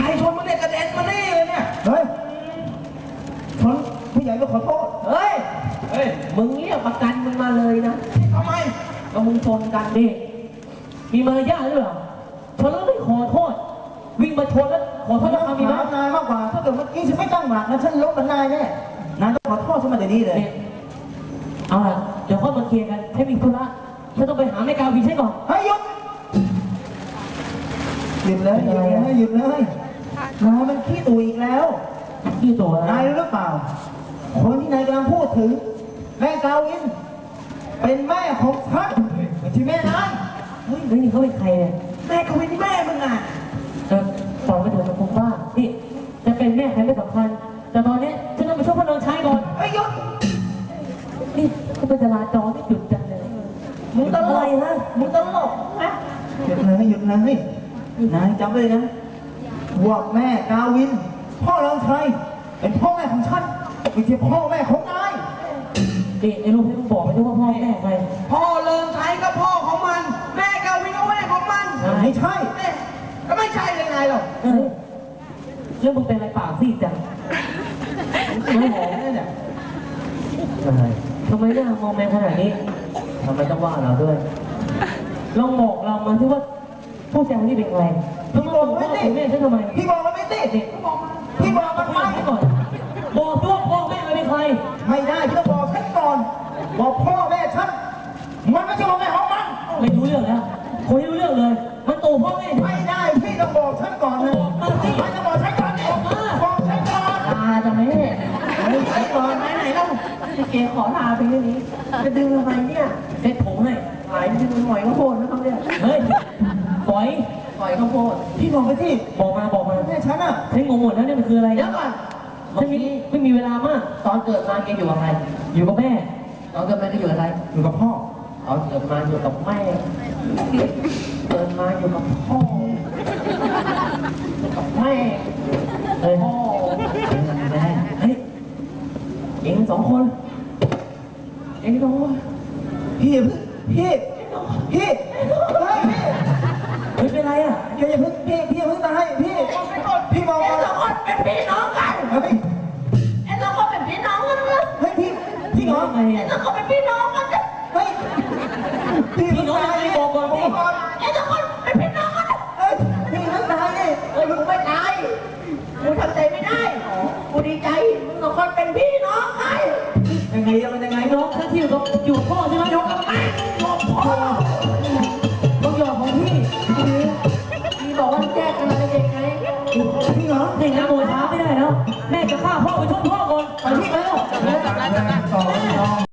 ใครชนมึงเนี่ยกระเด็นมานี่เลยเนี่ย เฮ้ยชนพี่ใหญ่ก็ขอโทษเฮ้ย เฮ้ยมึงเรียกประกันมึงมาเลยนะทำไมก็มึงชนกันดิมีมารยาทหรือเปล่าชนแล้วไม่ขอโทษ วิ่งมาชนแล้วขอโทษแล้วเมีไหมนายมากกว่า ถ้าเกิดเมื่อกี้ฉันไม่ตั้งหลักนะฉันล้มกับนายแน่นายต้องขอโทษฉันมาเดี๋ยวนี้เลย เอาล่ะเดี๋ยวค่อยมาเคลียร์กันให้มีธุระฉันต้องไปหาแม่กาวีใช่ก่อน เฮ้ยหยุดหยุดเลยหยุดเลย นายมันขี้ตู่อีกแล้ว ชื่อตัวนายรู้หรือเปล่า คนที่นายกำลังพูดถึง แม่กาวิน เป็นแม่ของฉันไม่ใช่แม่นายเฮ้ยเฮ้ยนี่เขาเป็นใครเนี่ยแม่กาวินแม่มึงอะเออปล่อยไปเถอะสังคมบ้านี่จะเป็นแม่ใครไม่สำคัญ แต่ตอนนี้ฉันต้องไปช่วยพระนองชัยก่อนเฮ้ยหยุดนี่เขาเป็นจราจรไม่หยุดจังเลยมึงตลอะไรกฮะมึงตลกนะหยุดเลยหยุดเลยนายจำไว้เลยนะ ว่าแม่กาวิน พ่อรองชัยเป็นพ่อแม่ของฉันไม่ใช่พ่อแม่ของนายนี่ไอ้ลูกให้มึงบอกไปด้วยว่าพ่อแม่ใครพ่อเลิงใช้ก็พ่อของมัน แม่กาวินก็แม่ของมันไม่ใช่เนี่ยก็ไม่ใช่ยังไงหรอกเออเรื่องมึงเป็นอะไรปากซีดจังไม่หอมเลยเนี่ยทำไมหน้ามองแมนขนาดนี้ทำไมต้องว่าเราด้วยลองบอกเรามาที่ว่าผู้ชายคนนี้เป็นใคร พี่บอกพ่อกับแม่ฉันทำไมพี่บอกมันไม่ติดนี่พี่บอกมันไม่ไม่ก่อนบอกด้วยพ่อแม่เราเป็นใคร ไม่ได้พี่ต้องบอกฉันก่อน บอกพ่อ เกขอลาไปแค่นี้ จะดึงทำไมเนี่ยเซ็ตผมให้หายดึงหอยข้าวโพดนะครับเนี่ยเฮ้ยปล่อยหอยข้าวโพดพี่บอกไปที่บอกมาบอกมาแม่ฉันอะฉันงงหมดแล้วเนี่ยมันคืออะไรเดี๋ยวก่อนฉันมีไม่มีเวลามาก ตอนเกิดมาแกอยู่กับใครอยู่กับแม่ตอนเกิดมาแกอยู่กับใครอยู่กับพ่อตอนเกิดมาอยู่กับแม่เกิดมาอยู่กับพ่อกับแม่เฮ้ยพ่อแม่เฮ้ยเองสองคน เองต้องพี่อย่าเพิ่งพี่พี่เฮ้ยพี่เฮ้ยเป็นไรอะอย่าอย่าเพิ่งพี่พี่อย่าเพิ่งตายพี่พี่บอกเอ็ก่งอนสองคนเป็นพี่น้องกันเฮ้ยเอ็งสองคนเป็นพี่น้องกันเลยเฮ้ยพี่พี่เหรอไงเอ็งสอะองคนเป็นพี่น้องกันเลยเฮ้ยพี่พี่น้องยังไงบอกก่อนพี่ก่อนเอ็งสองคนเป็นพี่น้องกันเลยเฮ้ยพี่เพิ่งตายดิเอ้ยมึงไม่ตายมึงทำใจไม่ได้กูดีใจมึงสองคนเป็นพี่น้องกันยังไงยังไงยังไงไอยู่กับพ่อใช่ไหมอยู่กับแม่อยู่กับพ่อต้องยอมของพี่พี่บอกว่าแยกกันมาเป็นเด็กไงพี่เหรอเด็กนะโมช้าไม่ได้แล้วแม่จะฆ่าพ่อไปชนพ่อก่อนไปพี่